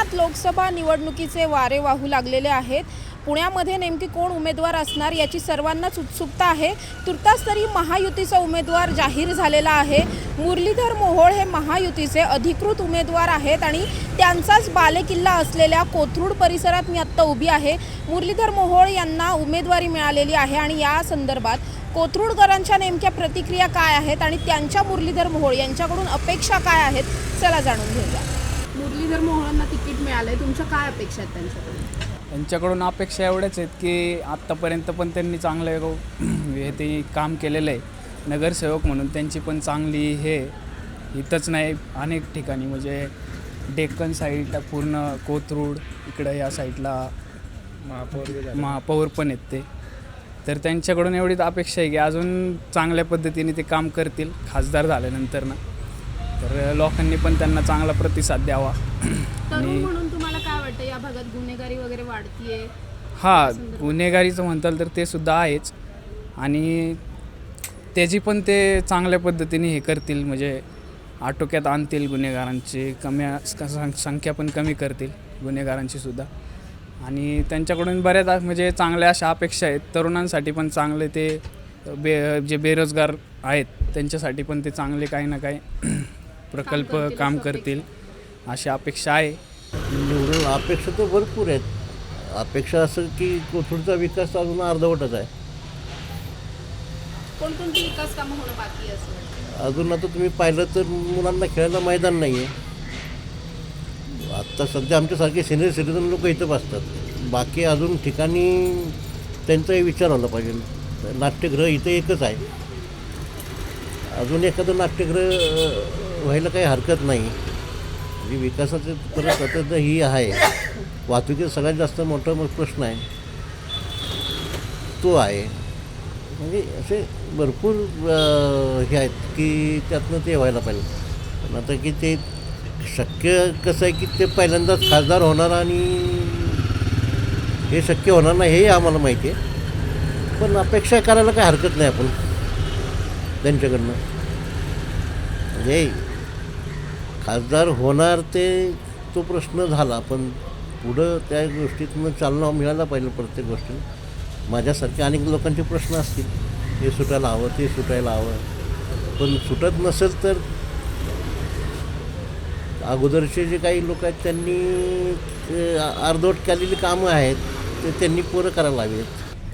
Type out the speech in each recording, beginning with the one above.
पुण्यात लोकसभा निवडणुकीचे वारे वाहू लागलेले आहेत. पुण्यामध्ये नेमकी कोण उमेदवार असणार याची सर्वांनाच उत्सुकता आहे. तुर्तास तरी महायुतीचा उमेदवार जाहीर झालेला आहे. मुरलीधर मोहोळ हे महायुतीचे अधिकृत उमेदवार आहेत आणि त्यांचाच बालेकिल्ला असलेल्या कोथरूड परिसरात मी आत्ता उभी आहे. मुरलीधर मोहोळ यांना उमेदवारी मिळालेली आहे आणि या संदर्भात कोथरूडकरांच्या नेमक्या प्रतिक्रिया काय आहेत आणि त्यांच्या मुरलीधर मोहोळ यांच्याकडून अपेक्षा काय आहेत चला जाणून घेऊया. मुरलीधर मोहोळांना तिकीट मिळालंय? तुमच्या काय अपेक्षा आहेत त्यांच्याकडून? त्यांच्याकडून अपेक्षा एवढ्याच आहेत की आत्तापर्यंत पण त्यांनी चांगलं हे ते काम केलेलं आहे. नगरसेवक म्हणून त्यांची पण चांगली हे इथंच नाही अनेक ठिकाणी म्हणजे डेक्कन साईडला पूर्ण कोथरूड इकडं या साईडला महापौर महापौर पण आहेत ते. तर त्यांच्याकडून एवढीच अपेक्षा आहे की अजून चांगल्या पद्धतीने ते काम करतील. खासदार झाल्यानंतर ना. तर लोकांनी पण त्यांना चांगला प्रतिसाद द्यावा. तरुण म्हणून तुम्हाला काय वाटतं? या भागात गुन्हेगारी वगैरे वाढतीये? हा गुन्हेगारीचं म्हणताल तर ते सुद्धा आहेच. आणि त्याची पण ते चांगल्या पद्धतीने हे करतील. म्हणजे आटोक्यात आणतील गुन्हेगारांची कमी संख्या पण कमी करतील गुन्हेगारांची सुद्धा. आणि त्यांच्याकडून बऱ्याच म्हणजे चांगल्या अशा अपेक्षा आहेत. तरुणांसाठी पण चांगले ते बे जे बेरोजगार आहेत त्यांच्यासाठी पण ते चांगले काही ना काही प्रकल्प काम करतील अशी अपेक्षा आहे. निवडून अपेक्षा तर भरपूर आहेत. अपेक्षा असं की कोथरूडचा विकास अजून अर्धवटच आहे. कोणकोणती विकास कामं होणं बाकी आहे असं वाटतं? अजून आता तुम्ही पाहिलं तर मुलांना खेळायला मैदान नाही आहे आत्ता सध्या आमच्यासारखे सिनियर सिटीजन लोक इथं बसतात. बाकी अजून ठिकाणी त्यांचाही विचार आला पाहिजे. नाट्यगृह इथं एकच आहे. अजून एखादं नाट्यगृह व्हायला काही हरकत नाही. म्हणजे विकासाचं परत आता ही आहे. वाहतुकीचा सगळ्यात जास्त मोठा मग प्रश्न आहे. तो आहे. म्हणजे असे भरपूर हे आहेत की त्यातनं ते व्हायला पाहिजे. पण आता की ते शक्य कसं आहे की ते पहिल्यांदाच खासदार होणार आणि हे शक्य होणार नाही हेही आम्हाला माहिती आहे. पण अपेक्षा करायला काही हरकत नाही आपण. त्यांच्याकडनं. म्हणजे खासदार होणार ते तो प्रश्न झाला पण पुढं त्या गोष्टीतनं चालना मिळायला पाहिजे प्रत्येक गोष्टी माझ्यासारख्या अनेक लोकांचे प्रश्न असतील. हे सुटायला हवं ते सुटायला हवं. पण सुटत नसेल तर अगोदरचे जे काही लोक आहेत त्यांनी अर्धवट केलेली कामं आहेत ते त्यांनी पूर्ण करायला हवीत.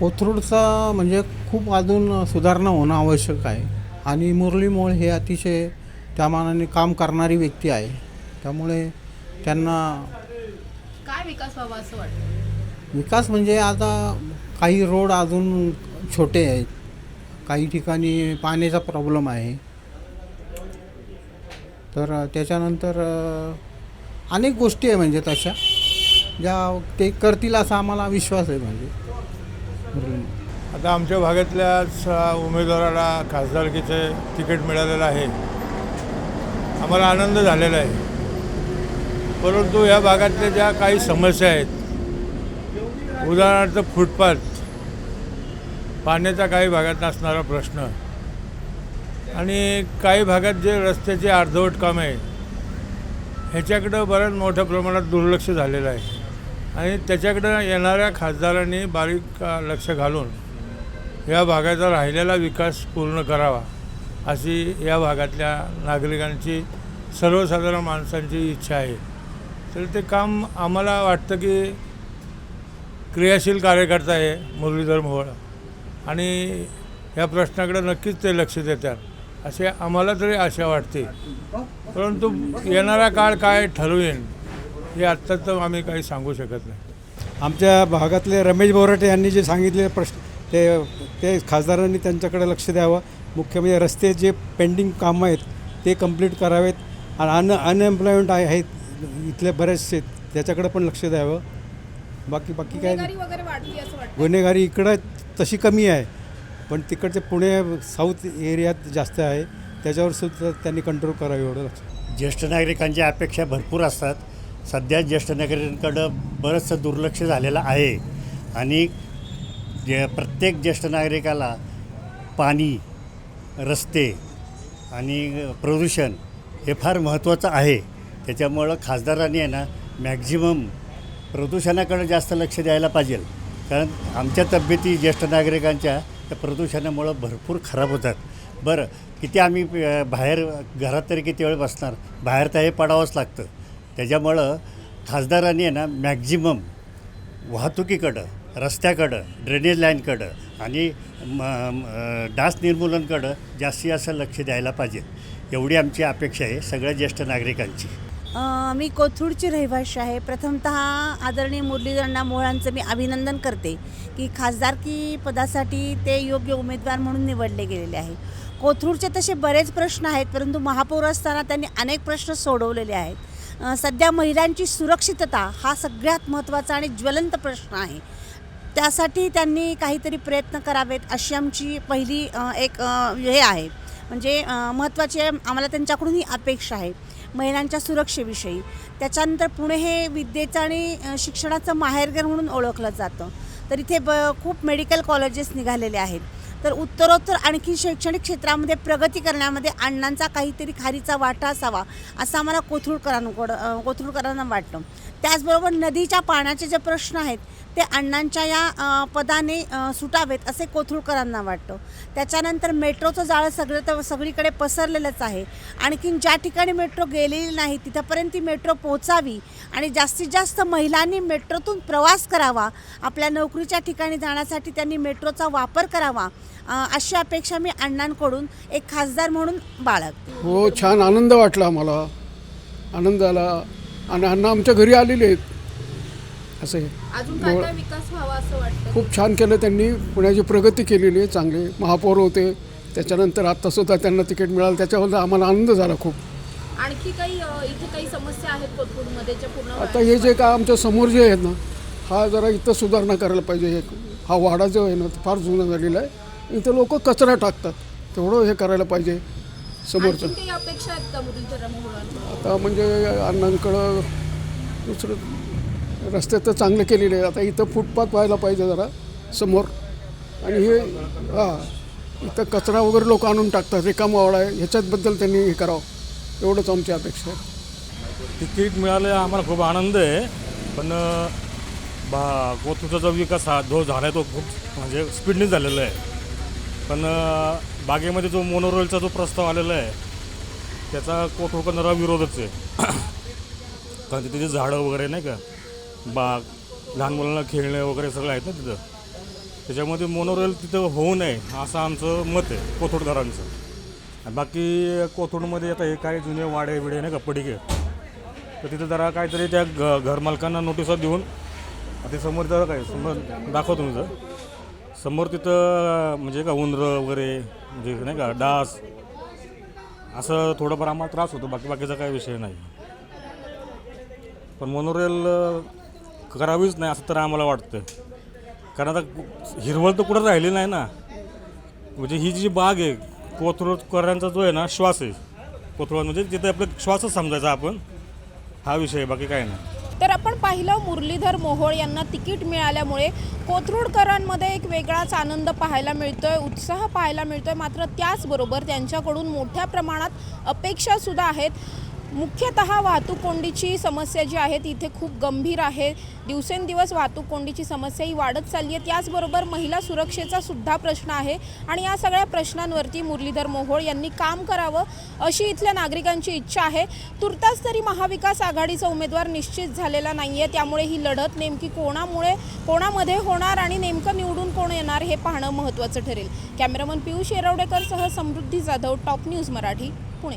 कोथरूडचा म्हणजे खूप अजून सुधारणा होणं आवश्यक आहे. आणि मुरलीमोळ हे अतिशय त्या मानाने काम करणारी व्यक्ती आहे. त्यामुळे त्यांना काय विकास व्हावा असं वाटतं? विकास म्हणजे आता काही रोड अजून छोटे आहेत. काही ठिकाणी पाण्याचा प्रॉब्लेम आहे. तर त्याच्यानंतर अनेक गोष्टी आहे म्हणजे तशा. ज्या ते करतील असा आम्हाला विश्वास आहे म्हणजे. आता आमच्या भागातल्याच उमेदवाराला खासदारकीचे तिकीट मिळालेलं आहे. आम्हाला आनंद झालेला आहे. परंतु या भागातल्या ज्या काही समस्या आहेत उदाहरणार्थ फुटपाथ पाण्याचा काही भागात असणारा प्रश्न आणि काही भागात जे रस्त्याचे अर्धवट काम आहे ह्याच्याकडं बऱ्याच मोठ्या प्रमाणात दुर्लक्ष झालेलं आहे. आणि त्याच्याकडं येणाऱ्या खासदारांनी बारीक लक्ष घालून या भागाचा राहिलेला विकास पूर्ण करावा. अशी या भागातल्या नागरिकांची सर्वसाधारण माणसांची इच्छा आहे. तर ते काम आम्हाला वाटतं की क्रियाशील कार्यकर्ता आहे मुरलीधर मोहोळ. आणि या प्रश्नाकडे नक्कीच ते लक्ष देतात. असे आम्हाला तरी आशा वाटते. परंतु येणारा काळ काय ठरवेन हे आत्ता तर आम्ही काही सांगू शकत नाही. आमच्या भागातले रमेश बोराटे यांनी जे सांगितले प्रश्न ते ते खासदारांनी त्यांच्याकडे लक्ष द्यावं. मुख्य म्हणजे रस्ते जे पेंडिंग कामं आहेत ते कंप्लीट करावेत. आणि अन अनएम्प्लॉयमेंट आहे आहेत इथले बरेचसे त्याच्याकडे पण लक्ष द्यावं. बाकी बाकी काय गुन्हेगारी वगैरे वाढती असं वाटतं गुन्हेगारी इकडं तशी कमी आहे. पण तिकडचे पुणे साऊथ एरियात जास्त आहे. त्याच्यावर सुद्धा त्यांनी कंट्रोल करावं एवढं लक्ष. ज्येष्ठ नागरिकांच्या अपेक्षा भरपूर असतात. सध्या ज्येष्ठ नागरिकांकडं बरंचसं दुर्लक्ष झालेलं आहे. आणि जे प्रत्येक ज्येष्ठ नागरिकाला पाणी रस्ते आणि प्रदूषण हे फार महत्त्वाचं आहे. त्याच्यामुळं खासदारांनी आहे ना मॅक्झिमम प्रदूषणाकडे जास्त लक्ष द्यायला पाहिजे. कारण आमच्या तब्येती ज्येष्ठ नागरिकांच्या त्या प्रदूषणामुळं भरपूर खराब होतात. बरं किती आम्ही बाहेर घरात तरी किती वेळ बसणार? बाहेर तर हे पडावंच लागतं. त्याच्यामुळं खासदारांनी आहे ना मॅक्झिमम वाहतुकीकडं रस्त्याकडं ड्रेनेज लाईनकडं आणि म डास निर्मूलनकडं जास्तीत जास्त लक्ष द्यायला पाहिजे. एवढी आमची अपेक्षा आहे सगळ्या ज्येष्ठ नागरिकांची. मी कोथरूडची रहिवाशी आहे. प्रथमतः आदरणीय मुरलीधरणा मोहळांचं मी अभिनंदन करते की खासदारकी पदासाठी ते योग्य उमेदवार म्हणून निवडले गेलेले आहे. कोथरूडचे तसे बरेच प्रश्न आहेत परंतु महापौर असताना त्यांनी अनेक प्रश्न सोडवलेले आहेत. सध्या महिलांची सुरक्षितता हा सगळ्यात महत्त्वाचा आणि ज्वलंत प्रश्न आहे. त्यासाठी त्यांनी काहीतरी प्रयत्न करावेत अशी आमची पहिली एक हे आहे. म्हणजे महत्त्वाची आम्हाला त्यांच्याकडून ही अपेक्षा आहे महिलांच्या सुरक्षेविषयी. त्याच्यानंतर पुणे हे विद्येचं आणि शिक्षणाचं माहेरघर म्हणून ओळखलं जातं. तर इथे ब खूप मेडिकल कॉलेजेस निघालेले आहेत. तर उत्तरोत्तर आणखी शैक्षणिक क्षेत्रामध्ये प्रगती करण्यामध्ये अण्णांचा काहीतरी खारीचा वाटा असावा असं आम्हाला कोथरूडकरांकडं कोथरूडकरांना वाटतं. त्याचबरोबर नदीच्या पाण्याचे जे प्रश्न आहेत ते अण्णांच्या या पदाने सुटावेत असे कोथरूडकरांना वाटतं. त्याच्यानंतर मेट्रोचं जाळं सगळं तर सगळीकडे पसरलेलंच आहे. आणखीन ज्या ठिकाणी मेट्रो गेलेली नाही तिथंपर्यंत ती मेट्रो पोहोचावी आणि जास्तीत जास्त महिलांनी मेट्रोतून प्रवास करावा आपल्या नोकरीच्या ठिकाणी जाण्यासाठी त्यांनी मेट्रोचा वापर करावा अशी अपेक्षा मी अण्णांकडून एक खासदार म्हणून बाळग हो छान आनंद वाटला मला. आनंद आला आणि अण्णा आमच्या घरी आलेले आहेत. असे अजून काय काय विकास व्हावा असं वाटतं? खूप छान केलं त्यांनी. पुण्याची प्रगती केलेली आहे चांगली. महापौर होते. त्याच्यानंतर आत्तासुद्धा त्यांना तिकीट मिळालं. त्याच्याबद्दल आम्हाला आनंद झाला खूप. आणखी काही इथे काही समस्या आहेत कोथरूडमध्ये ज्या पूर्ण आता हे जे काय आमच्यासमोर जे आहेत ना हा जरा इथं सुधारणा करायला पाहिजे. हे हा वाडा जो आहे ना फार जुना झालेला आहे. इथं लोक कचरा टाकतात. तेवढं हे करायला पाहिजे समोरचं. आता म्हणजे अण्णांकडं दुसरं रस्ते तर चांगले केलेले आहेत. आता इथं फुटपाथ व्हायला पाहिजे जरा समोर. आणि हे हां इथं कचरा वगैरे लोक आणून टाकतात रिकामा वाडा आहे. ह्याच्याबद्दल त्यांनी हे करावं. एवढंच आमची अपेक्षा आहे. तिकीट मिळालं आम्हाला खूप आनंद आहे. पण बा कोथरूडचा जो विकास हा जो झाला आहे तो खूप म्हणजे स्पीडने झालेला आहे. पण बागेमध्ये जो मोनोरेलचा जो प्रस्ताव आलेला आहे त्याचा कोथरूडकरांना विरोधच आहे. कारण तिथे झाडं वगैरे नाही का बाग लहान मुलांना खेळणे वगैरे सगळं आहेत ना तिथं. त्याच्यामध्ये मोनोरेल तिथं होऊ नये असं आमचं मत आहे कोथोडकरांचं बाकी कोथोडमध्ये आता हे काय जुने वाडे बिडे नाही का पडिके तर तिथं जरा काहीतरी त्या घ घरमालकांना नोटिसा देऊन ते समोर जरा काय समोर दाखवतो मी जर. समोर तिथं म्हणजे का उंदरं वगैरे म्हणजे नाही का डास असं थोडंफार आम्हाला त्रास होतो बाकी बाकीचा काही विषय नाही. पण मोनोरेल करावीच नाही असं तर आम्हाला वाटतं. कारण आता हिरवळ तर कुठं राहिली नाही ना. म्हणजे ही जी बाग आहे कोथरूडकरांचा जो आहे ना श्वास आहे कोथरूड म्हणजे जिथे आपलं श्वासच समजायचा आपण हा विषय आहे, बाकी काय नाही. तर आपण पाहिलं मुरलीधर मोहोळ यांना तिकीट मिळाल्यामुळे कोथरूडकरांमध्ये एक वेगळाच आनंद पाहायला मिळतोय उत्साह पाहायला मिळतोय. मात्र त्याचबरोबर त्यांच्याकडून मोठ्या प्रमाणात अपेक्षासुद्धा आहेत. मुख्यतः वाहतूक कोंडीची समस्या जी आहे ती इथे खूप गंभीर आहे. दिवसेंदिवस वाहतूक कोंडीची समस्या ही वाढत चालली आहे. त्याचबरोबर महिला सुरक्षेचा सुद्धा प्रश्न आहे. आणि या सगळ्या प्रश्नांवरती मुरलीधर मोहोळ यांनी काम करावं अशी इथल्या नागरिकांची इच्छा आहे. तुर्तास तरी महाविकास आघाडीचा उमेदवार निश्चित झालेला नाही आहे त्यामुळे ही लढत नेमकी कोणामुळे कोणामध्ये होणार आणि नेमकं निवडून कोण येणार हे पाहणं महत्त्वाचं ठरेल. Cameraman Piyush येरवडेकरसह Samruddhi Jadhav top news Marathi Pune.